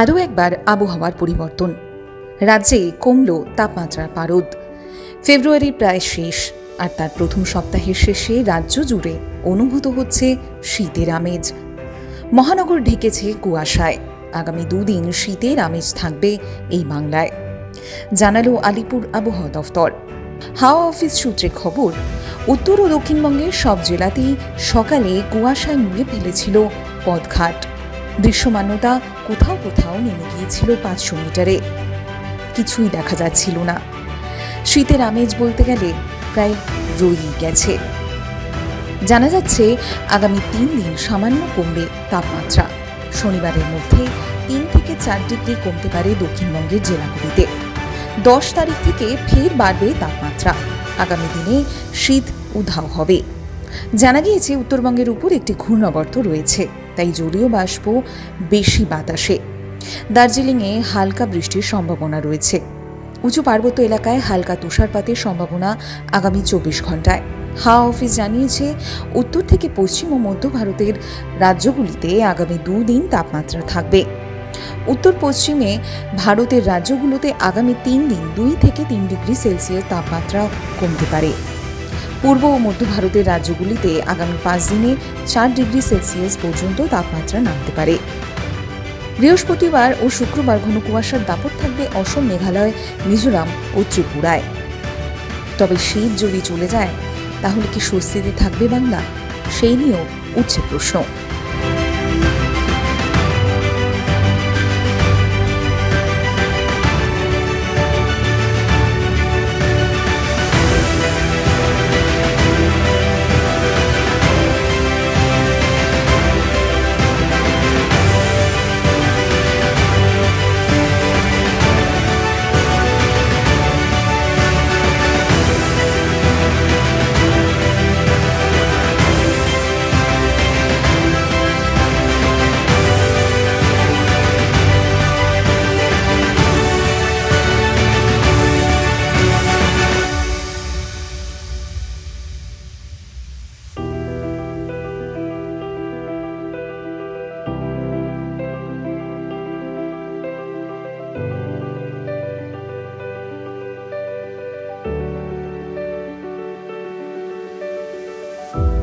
আরও একবার আবহাওয়ার পরিবর্তন। রাজ্যে কমল তাপমাত্রার পারদ। ফেব্রুয়ারি প্রায় শেষ, আর তার প্রথম সপ্তাহের শেষে রাজ্য জুড়ে অনুভূত হচ্ছে শীতের আমেজ। মহানগর ঢেকেছে কুয়াশায়। আগামী দুদিন শীতের আমেজ থাকবে এই বাংলায়। জানালো আলিপুর আবহাওয়া দফতর। হাওয়া অফিস সূত্রে খবর, উত্তর ও দক্ষিণবঙ্গের সব জেলাতেই সকালে কুয়াশায় মুড়ে ফেলেছিল পথঘাট। দৃশ্যমান্যতা কোথাও কোথাও নেমে গিয়েছিল পাঁচশো মিটারে। কিছুই দেখা যাচ্ছিল না। শীতের আমেজ বলতে গেলে প্রায় রয়েই গেছে। জানা যাচ্ছে, আগামী তিন দিন সামান্য কমবে তাপমাত্রা। শনিবারের মধ্যে তিন থেকে চার ডিগ্রি কমতে পারে দক্ষিণবঙ্গের জেলাগুলিতে। দশ তারিখ থেকে ফের বাড়বে তাপমাত্রা। আগামী দিনে শীত উধাও হবে। জানা গিয়েছে, উত্তরবঙ্গের উপর একটি ঘূর্ণাবর্ত রয়েছে। তাই জলীয় বাষ্প বেশি বাতাসে। দার্জিলিংয়ে হালকা বৃষ্টির সম্ভাবনা রয়েছে। উঁচু পার্বত্য এলাকায় হালকা তুষারপাতের সম্ভাবনা আগামী চব্বিশ ঘন্টায় হাওয়া অফিস জানিয়েছে, উত্তর থেকে পশ্চিম ও মধ্য ভারতের রাজ্যগুলিতে আগামী দুদিন তাপমাত্রা থাকবে। উত্তর পশ্চিমে ভারতের রাজ্যগুলোতে আগামী তিন দিন দুই থেকে তিন ডিগ্রি সেলসিয়াস তাপমাত্রা কমতে পারে। পূর্ব ও মধ্য ভারতের রাজ্যগুলিতে আগামী পাঁচ দিনে চার ডিগ্রি সেলসিয়াস পর্যন্ত তাপমাত্রা নামতে পারে। বৃহস্পতিবার ও শুক্রবার ঘন কুয়াশার দাপট থাকবে অসম, মেঘালয়, মিজোরাম ও ত্রিপুরায়। তবে শীত যদি চলে যায়, তাহলে কি স্বস্তিতে থাকবে বাংলা? সেই নিয়েও উঠছে প্রশ্ন। life.